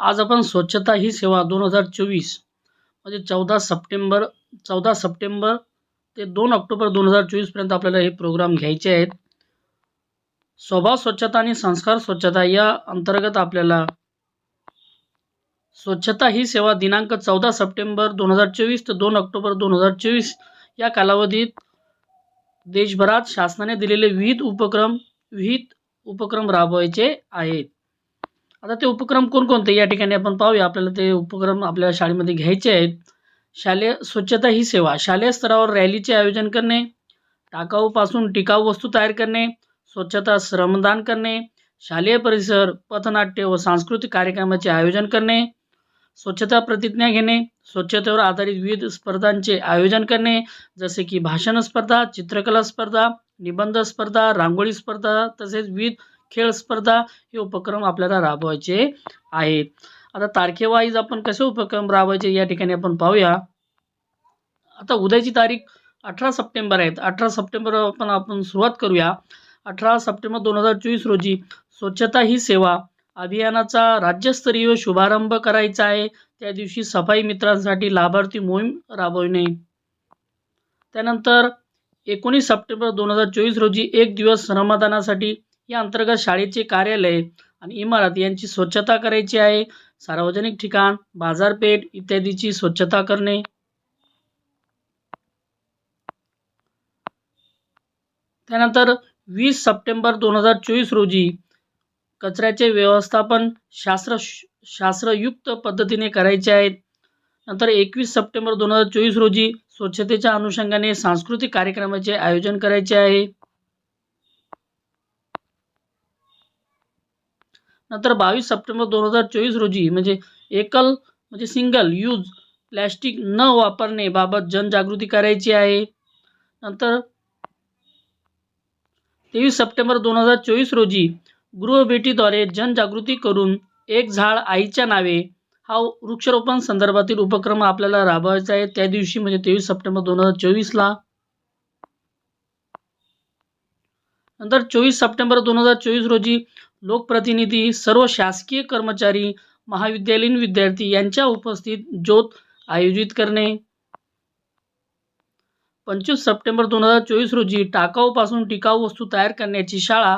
आज आपण स्वच्छता ही सेवा दोन हजार चोवीस म्हणजे चौदा सप्टेंबर चौदा सप्टेंबर ते दोन ऑक्टोबर दोन हजार चोवीसपर्यंत आपल्याला हे प्रोग्राम घ्यायचे आहेत. स्वभाव स्वच्छता आणि संस्कार स्वच्छता या अंतर्गत आपल्याला स्वच्छता ही सेवा दिनांक चौदा सप्टेंबर दोन हजार चोवीस ते दोन ऑक्टोबर दोन हजार चोवीस या कालावधीत देशभरात शासनाने दिलेले विविध उपक्रम विविध उपक्रम राबवायचे आहेत. आता ते उपक्रम कोणकोणते? या ठिकाणी आपण पाहूया. आपल्याला ते उपक्रम आपल्या शाळेमध्ये घ्यायचे आहेत. शालेय स्वच्छता ही सेवा. शालेय स्तरावर रॅलीचे आयोजन करणे टाकाऊपासून टिकाऊ वस्तू तयार करणे स्वच्छता श्रमदान करणे शालेय परिसर पथनाट्य व सांस्कृतिक कार्यक्रमाचे आयोजन करणे स्वच्छता प्रतिज्ञा घेणे स्वच्छतेवर आधारित विविध स्पर्धांचे आयोजन करणे जसे की भाषण स्पर्धा चित्रकला स्पर्धा निबंध स्पर्धा रांगोळी स्पर्धा तसेच विविध खेळ स्पर्धा हे उपक्रम आपल्याला राबवायचे आहेत. आता तारखेवाईज आपण कसे उपक्रम राबवायचे या ठिकाणी आपण पाहूया. आता उद्याची तारीख अठरा सप्टेंबर आहेत अठरा सप्टेंबर आपण आपण सुरुवात करूया. अठरा सप्टेंबर दोन हजार चोवीस रोजी स्वच्छता ही सेवा अभियानाचा राज्यस्तरीय शुभारंभ करायचा आहे. त्या दिवशी सफाई मित्रांसाठी लाभार्थी मोहीम राबवणे. त्यानंतर एकोणीस सप्टेंबर दोन हजार चोवीस रोजी एक दिवस श्रमदानासाठी या अंतर्गत शाळेचे कार्यालय आणि इमारत यांची स्वच्छता करायची आहे. सार्वजनिक ठिकाण बाजारपेठ इत्यादीची स्वच्छता करणे. त्यानंतर वीस सप्टेंबर दोन हजार चोवीस रोजी कचऱ्याचे व्यवस्थापन शास्त्र शास्त्रयुक्त पद्धतीने करायचे आहेत नंतर एकवीस सप्टेंबर दोन हजार चोवीस रोजी स्वच्छतेच्या अनुषंगाने सांस्कृतिक कार्यक्रमाचे आयोजन करायचे आहे. नंतर बावीस सप्टेंबर दोन हजार चोवीस रोजी म्हणजे एकल म्हणजे सिंगल यूज प्लॅस्टिक न वापरणे बाबत जनजागृती करायची आहे. नंतर तेवीस सप्टेंबर दोन हजार चोवीस रोजी गृहभेटीद्वारे जनजागृती करून एक झाड आईच्या नावे हा वृक्षारोपण संदर्भातील उपक्रम आपल्याला राबवायचा आहे. त्या दिवशी म्हणजे तेवीस सप्टेंबर दोन हजार चोवीसला नंतर चोवीस सप्टेंबर दोन हजार चोवीस रोजी लोकप्रतिनिधी सर्व शासकीय कर्मचारी महाविद्यालयीन विद्यार्थी यांच्या उपस्थित ज्योत आयोजित करणे. पंचवीस सप्टेंबर दोन हजार चोवीस रोजी टाकाऊपासून टिकाऊ वस्तू तयार करण्याची शाळा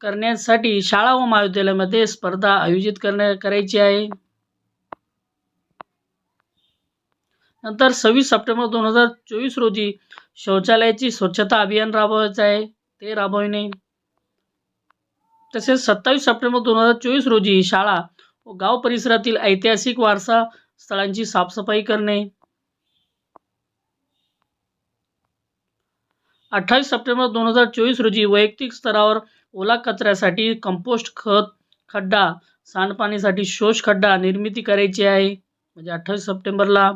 करण्यासाठी शाळा व महाविद्यालयामध्ये स्पर्धा आयोजित करण्या करायची आहे. नंतर सव्वीस सप्टेंबर दोन हजार चोवीस रोजी शौचालयाची स्वच्छता अभियान राबवायचं आहे. ते राबविणे तसेच सत्तावीस सप्टेंबर दोन हजार चोवीस रोजी शाळा व गाव परिसरातील ऐतिहासिक वारसा स्थळांची साफसफाई करणे. अठ्ठावीस सप्टेंबर दोन हजार चोवीस रोजी वैयक्तिक स्तरावर ओला कचऱ्यासाठी कंपोस्ट खत खड्डा सांडपाणीसाठी शोष खड्डा निर्मिती करायची आहे. म्हणजे अठ्ठावीस सप्टेंबरला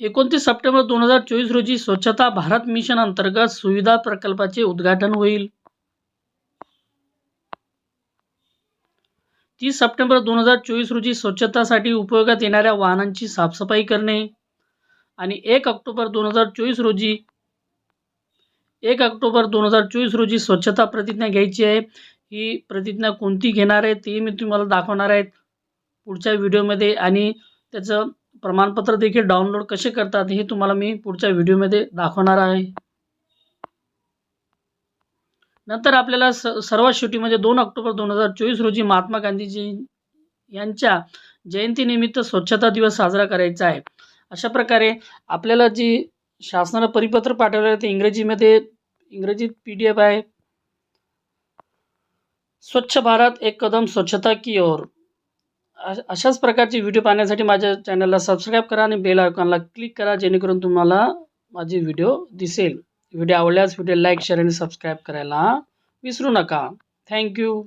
एकोणतीस सप्टेंबर दोन हजार चोवीस रोजी स्वच्छता भारत मिशन अंतर्गत सुविधा प्रकल्पाचे उद्घाटन होईल. तीस सप्टेंबर दोन हजार चोवीस रोजी स्वच्छतासाठी उपयोगात येणाऱ्या वाहनांची साफसफाई करणे आणि एक ऑक्टोबर दोन हजार चोवीस रोजी एक ऑक्टोबर दोन हजार चोवीस रोजी स्वच्छता प्रतिज्ञा घ्यायची आहे. ही प्रतिज्ञा कोणती घेणार आहे ते मी तुम्हाला दाखवणार आहेत पुढच्या व्हिडिओमध्ये आणि त्याचं प्रमाणपत्र देखील डाउनलोड कसे करतात हे तुम्हाला मी पुढच्या व्हिडिओमध्ये दाखवणार आहे. नंतर आपल्याला स सर्वात शेवटी म्हणजे दोन ऑक्टोबर दोन हजार चोवीस रोजी महात्मा गांधीजी यांच्या जयंतीनिमित्त स्वच्छता दिवस साजरा करायचा आहे. अशा प्रकारे आपल्याला जी शासनाला परिपत्र पाठवलं आहे ते इंग्रजीमध्ये इंग्रजीत पी डी एफ आहे. स्वच्छ भारत एक कदम स्वच्छता की ओर. अशाच प्रकारचे व्हिडिओ पाहण्यासाठी माझ्या चॅनलला सबस्क्राईब करा आणि बेल आयकॉनला क्लिक करा जेणेकरून तुम्हाला माझे व्हिडिओ दिसेल. व्हिडिओ आवडल्यास व्हिडिओ लाईक शेअर आणि सबस्क्राईब करायला विसरू नका. थँक्यू